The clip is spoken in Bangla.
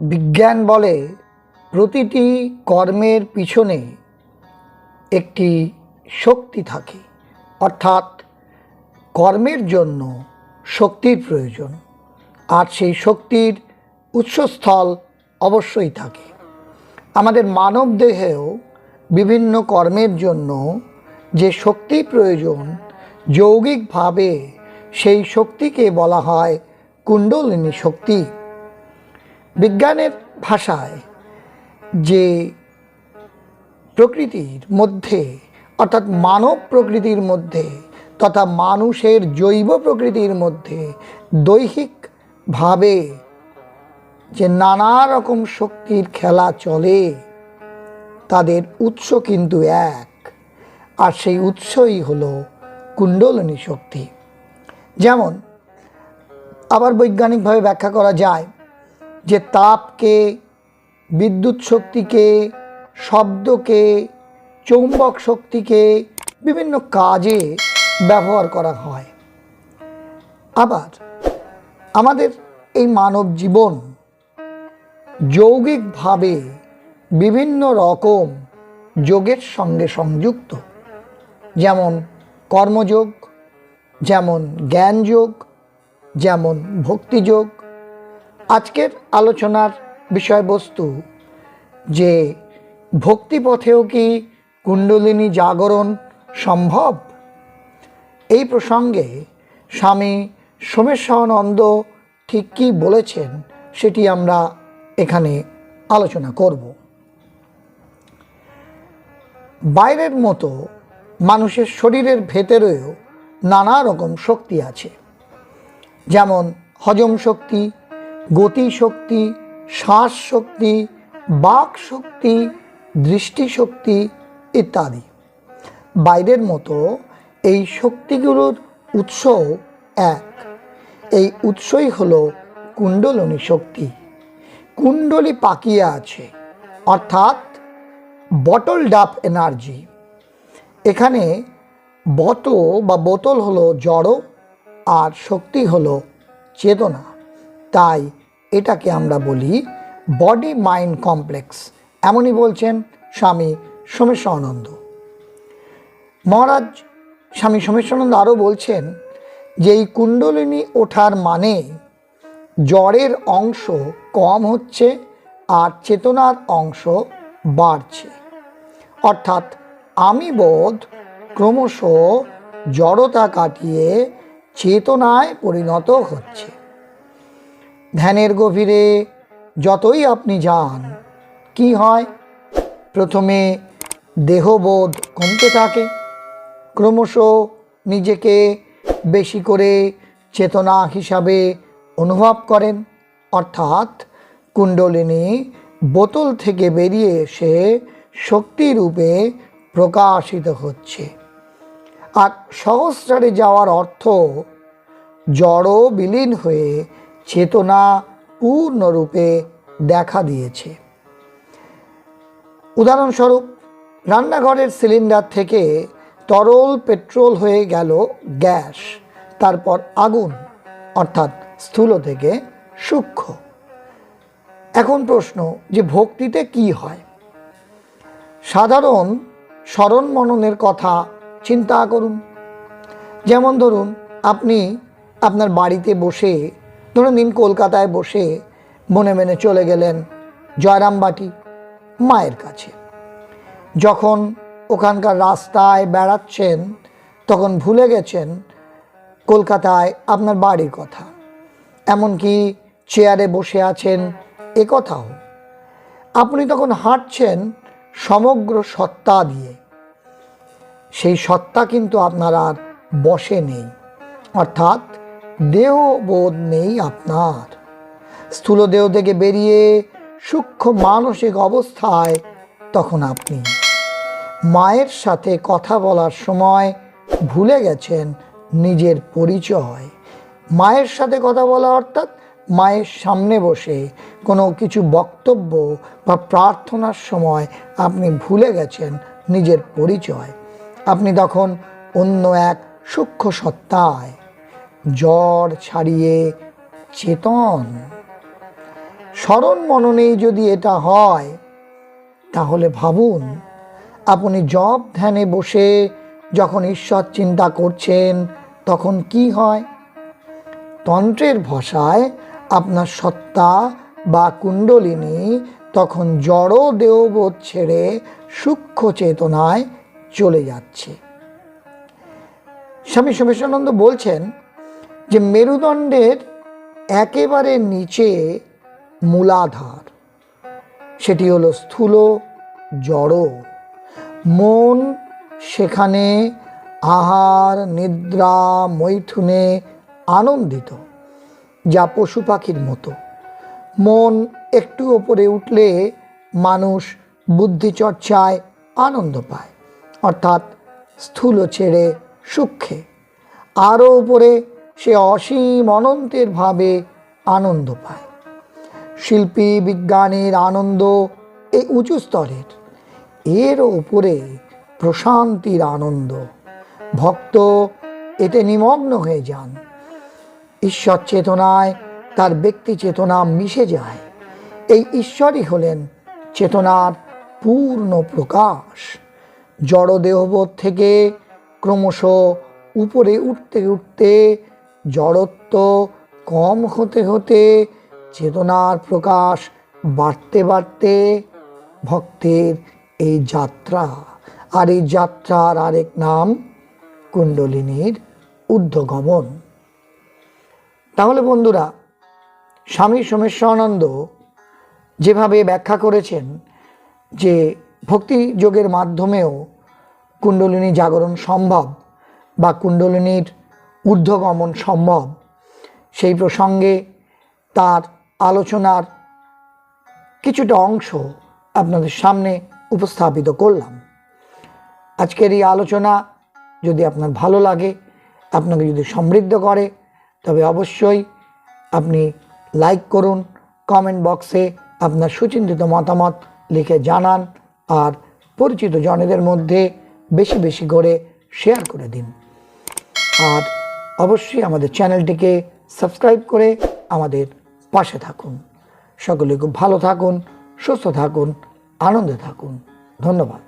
বিজ্ঞান বলে, প্রতিটি কর্মের পিছনে একটি শক্তি থাকে। অর্থাৎ কর্মের জন্য শক্তির প্রয়োজন, আর সেই শক্তির উৎসস্থল অবশ্যই থাকে। আমাদের মানব দেহেও বিভিন্ন কর্মের জন্য যে শক্তি প্রয়োজন, যৌগিকভাবে সেই শক্তিকে বলা হয় কুণ্ডলিনী শক্তি। বিজ্ঞানের ভাষায় যে প্রকৃতির মধ্যে, অর্থাৎ মানব প্রকৃতির মধ্যে তথা মানুষের জৈব প্রকৃতির মধ্যে দৈহিকভাবে যে নানা রকম শক্তির খেলা চলে, তাদের উৎস কিন্তু এক। আর সেই উৎসই হলো কুণ্ডলিনী শক্তি। যেমন, আবার বৈজ্ঞানিকভাবে ব্যাখ্যা করা যায় যে তাপকে, বিদ্যুৎ শক্তিকে, শব্দকে, চৌম্বক শক্তিকে বিভিন্ন কাজে ব্যবহার করা হয়। আবার আমাদের এই মানব জীবন যৌগিকভাবে বিভিন্ন রকম যোগের সঙ্গে সংযুক্ত। যেমন কর্মযোগ, যেমন জ্ঞানযোগ, যেমন ভক্তিযোগ আজকের আলোচনার বিষয়বস্তু যে ভক্তিপথেও কি কুণ্ডলিনী জাগরণ সম্ভব? এই প্রসঙ্গে স্বামী সোমেশ্বরানন্দ ঠিক কী বলেছেন সেটি আমরা এখানে আলোচনা করব। বাইরের মতো মানুষের শরীরের ভেতরেও নানা রকম শক্তি আছে। যেমন হজম শক্তি গতি শক্তি শ্বাস শক্তি বাক শক্তি দৃষ্টিশক্তি ইত্যাদি। বাইরের মতো এই শক্তিগুলোর উৎস এক। এই উৎসই হলো কুণ্ডলনী শক্তি। কুণ্ডলী পাকিয়ে আছে, অর্থাৎ বটল ডাপ এনার্জি এখানে বত বা বোতল হলো জড় আর শক্তি হলো চেতনা। তাই এটাকে আমরা বলি বডি মাইন্ড কমপ্লেক্স। এমনই বলছেন স্বামী সোমেশ্বরানন্দ। মহারাজ, স্বামী সোমেশ্বরানন্দ আরও বলছেন যে এই কুণ্ডলিনী ওঠার মানে জ্বরের অংশ কম হচ্ছে আর চেতনার অংশ বাড়ছে। অর্থাৎ আমি বোধ ক্রমশ জড়তা কাটিয়ে চেতনায় পরিণত হচ্ছে। ধ্যানের গভীরে যতই আপনি যান, কি হয়? প্রথমে দেহবোধ কমতে থাকে। ক্রমশ নিজেকে বেশি করে চেতনা হিসাবে অনুভব করেন। অর্থাৎ কুণ্ডলিনী বোতল থেকে বেরিয়ে এসে শক্তিরূপে প্রকাশিত হচ্ছে। আর সহস্রারে যাওয়ার অর্থ জড় বিলীন হয়ে চেতনা পূর্ণরূপে দেখা দিয়েছে। উদাহরণস্বরূপ, রান্নাঘরের সিলিন্ডার থেকে তরল পেট্রোল হয়ে গেল গ্যাস, তারপর আগুন, অর্থাৎ স্থূল থেকে সূক্ষ্ম। এখন প্রশ্ন, যে ভক্তিতে কি হয়? সাধারণ স্মরণ মননের কথা চিন্তা করুন। যেমন ধরুন, আপনি আপনার বাড়িতে বসে ধরুন দিন কলকাতায় বসে মনে মনে চলে গেলেন জয়রামবাটি মায়ের কাছে। যখন ওখানকার রাস্তায় বেড়াচ্ছেন, তখন ভুলে গেছেন কলকাতায় আপনার বাড়ির কথা। এমনকি চেয়ারে বসে আছেন এ কথাও। আপনি তখন হাঁটছেন সমগ্র সত্তা দিয়ে। সেই সত্তা কিন্তু আপনার আর বসে নেই। অর্থাৎ দেহবোধ নেই আপনার। স্থূল দেহ থেকে বেরিয়ে সূক্ষ্ম মানসিক অবস্থায় তখন আপনি মায়ের সাথে কথা বলার সময় ভুলে গেছেন নিজের পরিচয়। মায়ের সাথে কথা বলা অর্থাৎ মায়ের সামনে বসে কোনো কিছু বক্তব্য বা প্রার্থনার সময় আপনি ভুলে গেছেন নিজের পরিচয়। আপনি তখন অন্য এক সূক্ষ্ম সত্তায় জ্বর ছাড়িয়ে চেতন। স্মরণ মননেই যদি এটা হয়, তাহলে ভাবুন, আপনি জব ধ্যানে বসে যখন ঈশ্বর চিন্তা করছেন, তখন কি হয়? তন্ত্রের ভাষায় আপনার সত্তা বা কুণ্ডলিনী তখন জড় দেহবোধ ছেড়ে সূক্ষ্ম চেতনায় চলে যাচ্ছে। স্বামী সোমেশানন্দ বলছেন যে মেরুদণ্ডের একেবারে নিচে মূলাধার, সেটি হলো স্থূল জড়। মন সেখানে আহার, নিদ্রা, মৈথুনে আনন্দিত, যা পশু পাখির মতো। মন একটু ওপরে উঠলে মানুষ বুদ্ধিচর্চায় আনন্দ পায়, অর্থাৎ স্থূল ছেড়ে সূক্ষ্মে আরও উপরে সে অসীম অনন্তের ভাবে আনন্দ পায়। শিল্পী, বিজ্ঞানীর আনন্দ এই উঁচু স্তরের। এর উপরে প্রশান্তির আনন্দ। ভক্ত এতে নিমগ্ন হয়ে যান। ঈশ্বর চেতনায় তার ব্যক্তি চেতনা মিশে যায়। এই ঈশ্বরই হলেন চেতনার পূর্ণ প্রকাশ। জড় দেহবোধ থেকে ক্রমশ উপরে উঠতে উঠতে জড়ত্ব কম হতে হতে চেতনার প্রকাশ বাড়তে বাড়তে ভক্তের এই যাত্রা আর এই যাত্রার আরেক নাম কুণ্ডলিনীর ঊর্ধ্বগমন তাহলে বন্ধুরা, স্বামী সোমেশ্বরানন্দ যেভাবে ব্যাখ্যা করেছেন যে ভক্তি যোগের মাধ্যমেও কুণ্ডলিনী জাগরণ সম্ভব বা কুণ্ডলিনীর ঊর্ধ্বগমন সম্ভব। সেই প্রসঙ্গে তার আলোচনার কিছুটা অংশ আপনাদের সামনে উপস্থাপিত করলাম। আজকের এই আলোচনা যদি আপনার ভালো লাগে, আপনাকে যদি সমৃদ্ধ করে, তবে অবশ্যই আপনি লাইক করুন, কমেন্ট বক্সে আপনার সুচিন্তিত মতামত লিখে জানান আর পরিচিত জনেদের মধ্যে বেশি বেশি করে শেয়ার করে দিন। আর অবশ্যই আমাদের চ্যানেলটিকে সাবস্ক্রাইব করে আমাদের পাশে থাকুন। সকলে খুব ভালো থাকুন, সুস্থ থাকুন, আনন্দে থাকুন। ধন্যবাদ।